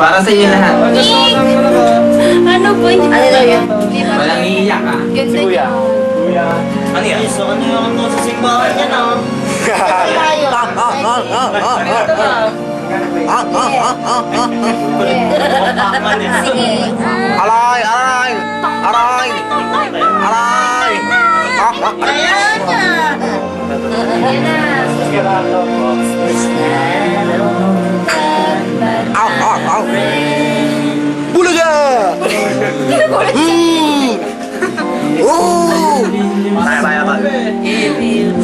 Para sa inyo lahat. Ano po yun? Ano daw yun? Walang iiyak ah. Kuya. Kuya. Ano yan? Isa ano yung ako sa simbahan niya na. Alay, ah. alay, alay, alay. Ayan na. Ayan na.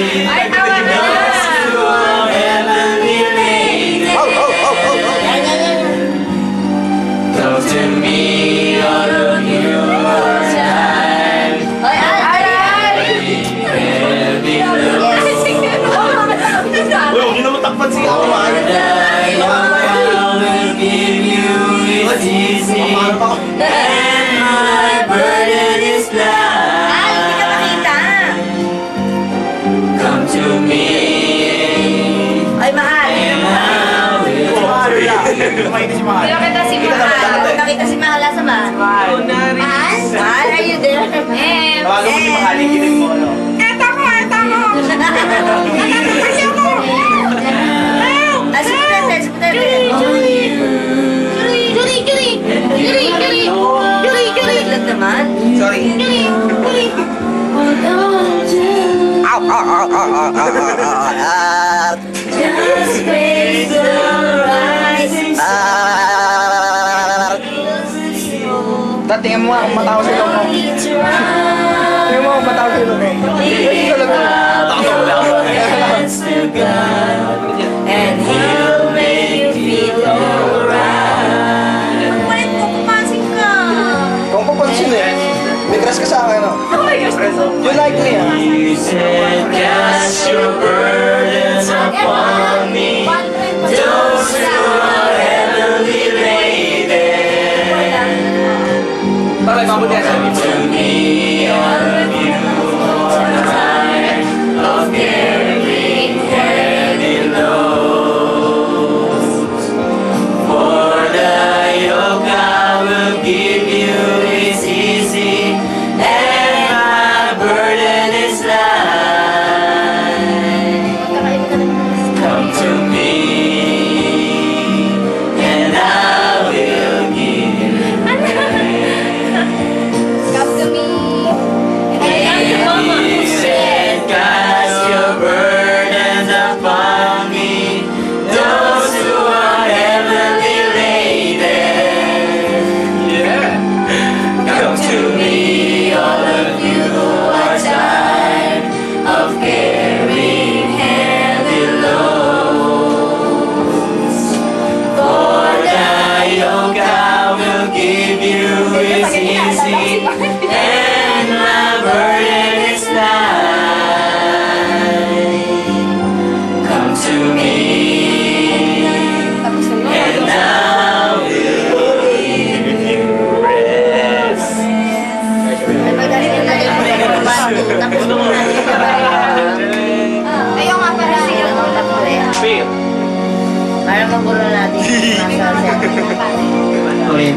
I ikinig mo, ano? Eto ko, eto ko. Nakatapos ako. Ah, si Pepe, si Pepe. Julie, Julie, Julie, Julie, Julie, Julie, Julie. Lang naman. Sorry. Julie, Julie. Au, au, au, au, au, au, au, au. Just raise the rising Ah. Dati mo kung matawa sa ilong mo. Sa sa ilong mo. Takot lang. And he'll make you feel alright. Kulit mo, pumasing ka. Kung papansin eh, may crush ka sa akin oh. You like me ah. You said cast your burdens upon me. Those who are heavily laden. Para mabuti yan. To me,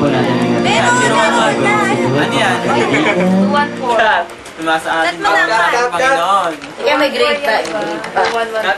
po natin ang Pero wala na. Ano yan? One four. Tumasa atin. Cut mo na, cut. Panginoon. Kaya may grade pa. Grade pa.